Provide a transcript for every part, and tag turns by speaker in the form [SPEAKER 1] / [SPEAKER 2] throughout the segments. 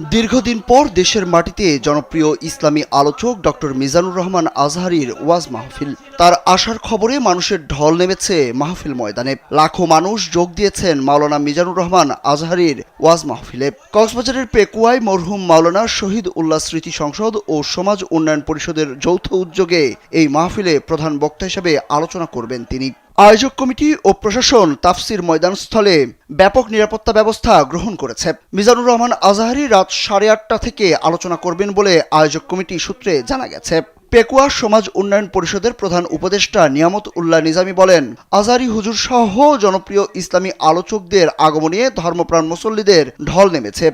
[SPEAKER 1] দীর্ঘদিন পর দেশের মাটিতে জনপ্রিয় ইসলামী আলোচক ডক্টর মিজানুর রহমান আজহারির ওয়াজ মাহফিল। তার আসার খবরে মানুষের ঢল নেমেছে মাহফিল ময়দানে। লাখো মানুষ যোগ দিয়েছেন মাওলানা মিজানুর রহমান আজহারির ওয়াজ মাহফিলে। কক্সবাজারের পেকুয়ায় মরহুম মাওলানা শহীদ উল্লাহ স্মৃতি সংসদ ও সমাজ উন্নয়ন পরিষদের যৌথ উদ্যোগে এই মাহফিলে প্রধান বক্তা হিসেবে আলোচনা করবেন তিনি। আয়োজক কমিটি ও প্রশাসন তাফসির ময়দানস্থলে ব্যাপক নিরাপত্তা ব্যবস্থা গ্রহণ করেছে। মিজানুর রহমান আজহারি রাত সাড়ে আটটা থেকে আলোচনা করবেন বলে আয়োজক কমিটি সূত্রে জানা গেছে। পেকুয়া সমাজ উন্নয়ন পরিষদের প্রধান উপদেষ্টা নিয়ামত উল্লাহ নিজামী বলেন, আজারি হুজুর সহ জনপ্রিয় ইসলামী আলোচকদের আগমনে ধর্মপ্রাণ মুসল্লিদের ঢল নেমেছে।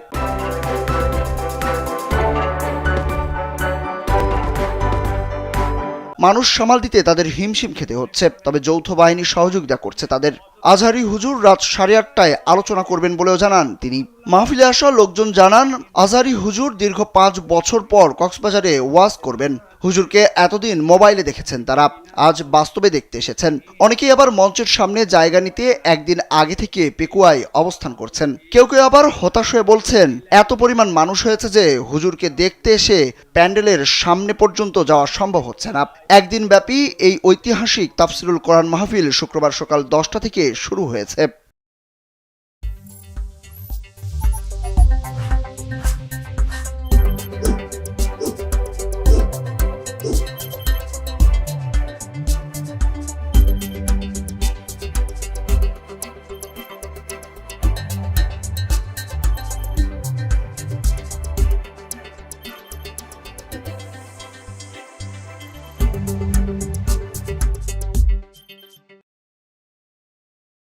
[SPEAKER 1] মানুষ সামাল দিতে তাদের হিমশিম খেতে হচ্ছে, তবে যৌথ বাহিনী সহযোগিতা করছে তাদের। আজহারি হুজুর রাত সাড়ে আটটায় আলোচনা করবেন বলেও জানান। তিনি মাহফিলে আসা লোকজন জানান, আজহারি হুজুর দীর্ঘ পাঁচ বছর পর কক্সবাজারে ওয়াজ করবেন। হুজুরকে এতদিন মোবাইলে দেখেছেন তারা, আজ বাস্তবে দেখতে এসেছেন। অনেকেই আবার মঞ্চের সামনে জায়গা নিতে একদিন আগে থেকে পেকুয়ায় অবস্থান করছেন। কেউ কেউ আবার হতাশ হয়ে বলছেন, এত পরিমাণ মানুষ হয়েছে যে হুজুরকে দেখতে এসে প্যান্ডেলের সামনে পর্যন্ত যাওয়া সম্ভব হচ্ছে না। একদিন ব্যাপী এই ঐতিহাসিক তাফসিরুল কোরআন মাহফিল শুক্রবার সকাল দশটা থেকে শুরু হয়েছে।